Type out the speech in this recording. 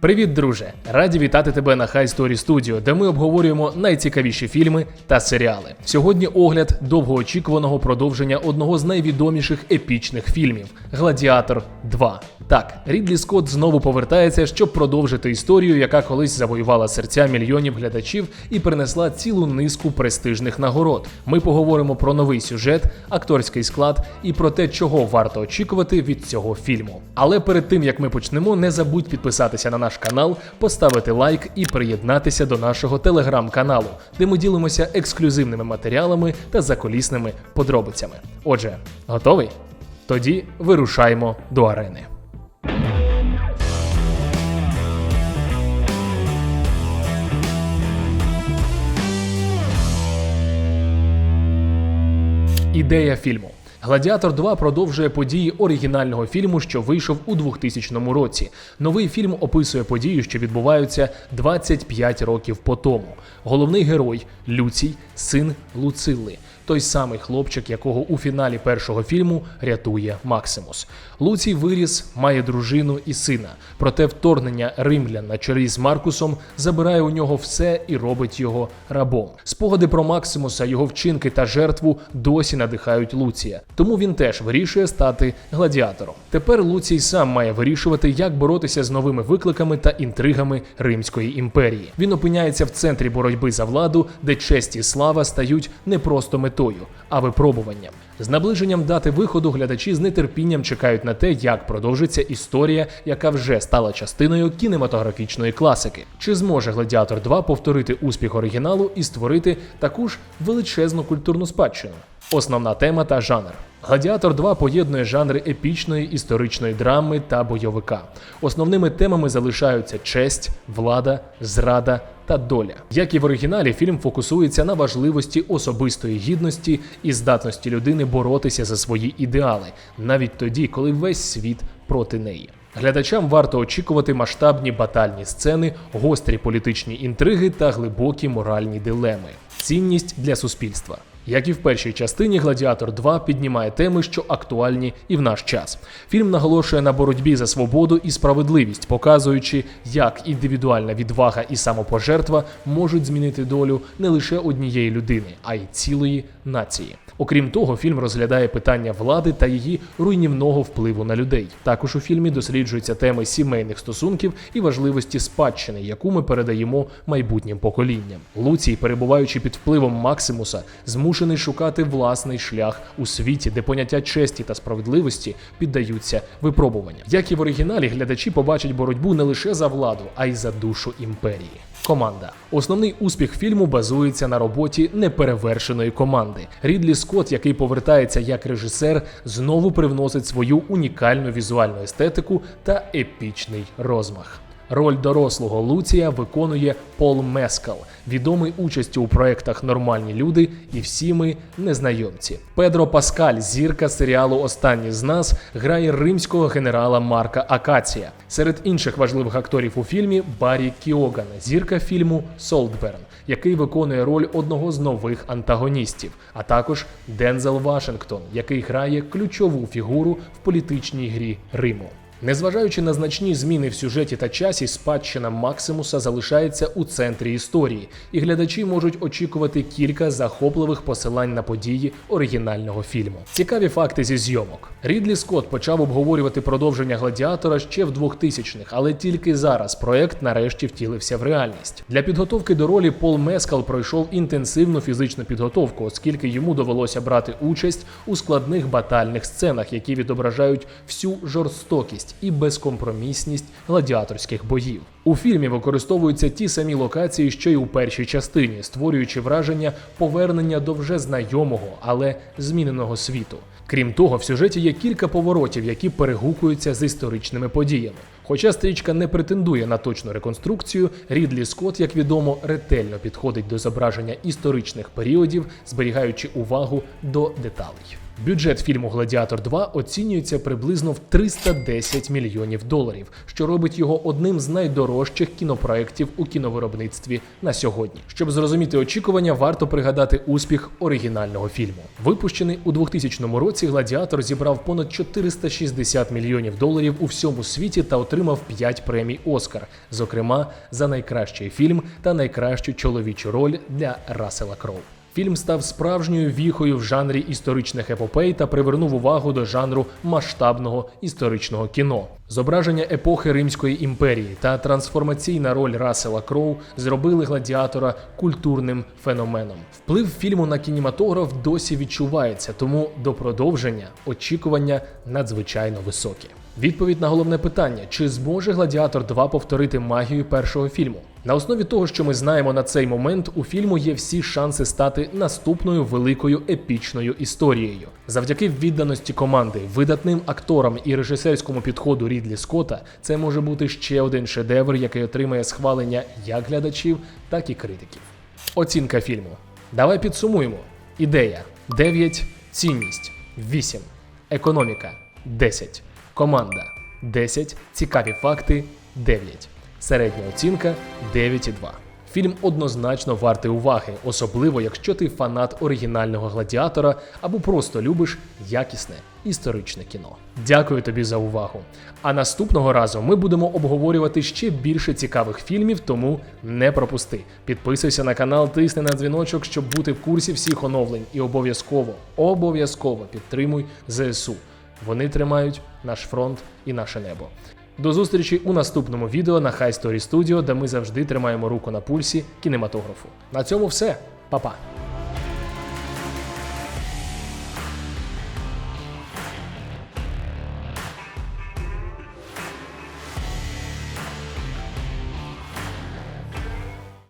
Привіт, друже! Раді вітати тебе на High Story Studio, де ми обговорюємо найцікавіші фільми та серіали. Сьогодні огляд довгоочікуваного продовження одного з найвідоміших епічних фільмів Гладіатор 2. Так, Рідлі Скотт знову повертається, щоб продовжити історію, яка колись завоювала серця мільйонів глядачів і принесла цілу низку престижних нагород. Ми поговоримо про новий сюжет, акторський склад і про те, чого варто очікувати від цього фільму. Але перед тим як ми почнемо, не забудь підписатися на наш канал, поставити лайк і приєднатися до нашого телеграм-каналу, де ми ділимося ексклюзивними матеріалами та заколісними подробицями. Отже, готовий? Тоді вирушаємо до арени. Ідея фільму. Гладіатор 2 продовжує події оригінального фільму, що вийшов у 2000 році. Новий фільм описує події, що відбуваються 25 років по тому. Головний герой Люцій, син Луцилли, той самий хлопчик, якого у фіналі першого фільму рятує Максимус. Луцій виріс, має дружину і сина. Проте вторгнення римлян на чолі з Маркусом забирає у нього все і робить його рабом. Спогади про Максимуса, його вчинки та жертву досі надихають Луція. Тому він теж вирішує стати гладіатором. Тепер Луцій сам має вирішувати, як боротися з новими викликами та інтригами Римської імперії. Він опиняється в центрі боротьби за владу, де честь і слава стають не просто метою, а випробуванням. З наближенням дати виходу глядачі з нетерпінням чекають на те, як продовжиться історія, яка вже стала частиною кінематографічної класики. Чи зможе Гладіатор 2 повторити успіх оригіналу і створити таку ж величезну культурну спадщину? Основна тема та жанр. Гладіатор 2 поєднує жанри епічної історичної драми та бойовика. Основними темами залишаються честь, влада, зрада та доля. Як і в оригіналі, фільм фокусується на важливості особистої гідності і здатності людини боротися за свої ідеали, навіть тоді, коли весь світ проти неї. Глядачам варто очікувати масштабні батальні сцени, гострі політичні інтриги та глибокі моральні дилеми. Цінність для суспільства. Як і в першій частині, Гладіатор 2 піднімає теми, що актуальні і в наш час. Фільм наголошує на боротьбі за свободу і справедливість, показуючи, як індивідуальна відвага і самопожертва можуть змінити долю не лише однієї людини, а й цілої нації. Окрім того, фільм розглядає питання влади та її руйнівного впливу на людей. Також у фільмі досліджуються теми сімейних стосунків і важливості спадщини, яку ми передаємо майбутнім поколінням. Луцій, перебуваючи під впливом Максимуса, змушений шукати власний шлях у світі, де поняття честі та справедливості піддаються випробуванням. Як і в оригіналі, глядачі побачать боротьбу не лише за владу, а й за душу імперії. Команда. Основний успіх фільму базується на роботі неперевершеної команди. Рідлі Скотт, який повертається як режисер, знову привносить свою унікальну візуальну естетику та епічний розмах. Роль дорослого Луція виконує Пол Мескал, відомий участю у проєктах Нормальні люди і всі ми незнайомці. Педро Паскаль, зірка серіалу Останні з нас, грає римського генерала Марка Акація. Серед інших важливих акторів у фільмі Баррі Кіоган, зірка фільму Солтберн, який виконує роль одного з нових антагоністів, а також Дензел Вашингтон, який грає ключову фігуру в політичній грі Риму. Незважаючи на значні зміни в сюжеті та часі, спадщина Максимуса залишається у центрі історії, і глядачі можуть очікувати кілька захопливих посилань на події оригінального фільму. Цікаві факти зі зйомок. Рідлі Скотт почав обговорювати продовження гладіатора ще в 2000-х, але тільки зараз проект нарешті втілився в реальність. Для підготовки до ролі Пол Мескал пройшов інтенсивну фізичну підготовку, оскільки йому довелося брати участь у складних батальних сценах, які відображають всю жорстокість і безкомпромісність гладіаторських боїв. У фільмі використовуються ті самі локації, що й у першій частині, створюючи враження повернення до вже знайомого, але зміненого світу. Крім того, в сюжеті є кілька поворотів, які перегукуються з історичними подіями. Хоча стрічка не претендує на точну реконструкцію, Рідлі Скотт, як відомо, ретельно підходить до зображення історичних періодів, зберігаючи увагу до деталей. Бюджет фільму Гладіатор 2 оцінюється приблизно в 310 мільйонів доларів, що робить його одним з найдорожчих кінопроєктів у кіновиробництві на сьогодні. Щоб зрозуміти очікування, варто пригадати успіх оригінального фільму. Випущений у 2000 році Гладіатор зібрав понад 460 мільйонів доларів у всьому світі та отримав 5 премій Оскар, зокрема за найкращий фільм та найкращу чоловічу роль для Рассела Кроу. Фільм став справжньою віхою в жанрі історичних епопей та привернув увагу до жанру масштабного історичного кіно. Зображення епохи Римської імперії та трансформаційна роль Рассела Кроу зробили гладіатора культурним феноменом. Вплив фільму на кінематограф досі відчувається, тому до продовження очікування надзвичайно високі. Відповідь на головне питання: чи зможе Гладіатор 2 повторити магію першого фільму? На основі того, що ми знаємо на цей момент, у фільму є всі шанси стати наступною великою епічною історією. Завдяки відданості команди, видатним акторам і режисерському підходу Рідлі Скотта, це може бути ще один шедевр, який отримає схвалення як глядачів, так і критиків. Оцінка фільму. Давай підсумуємо. Ідея 9. Цінність 8. Економіка 10. Команда 10. Цікаві факти 9. Середня оцінка 9,2. Фільм однозначно вартий уваги, особливо якщо ти фанат оригінального гладіатора або просто любиш якісне історичне кіно. Дякую тобі за увагу. А наступного разу ми будемо обговорювати ще більше цікавих фільмів, тому не пропусти. Підписуйся на канал, тисни на дзвіночок, щоб бути в курсі всіх оновлень. І обов'язково, обов'язково підтримуй ЗСУ. Вони тримають наш фронт і наше небо. До зустрічі у наступному відео на High Story Studio, де ми завжди тримаємо руку на пульсі кінематографу. На цьому все, Па-па!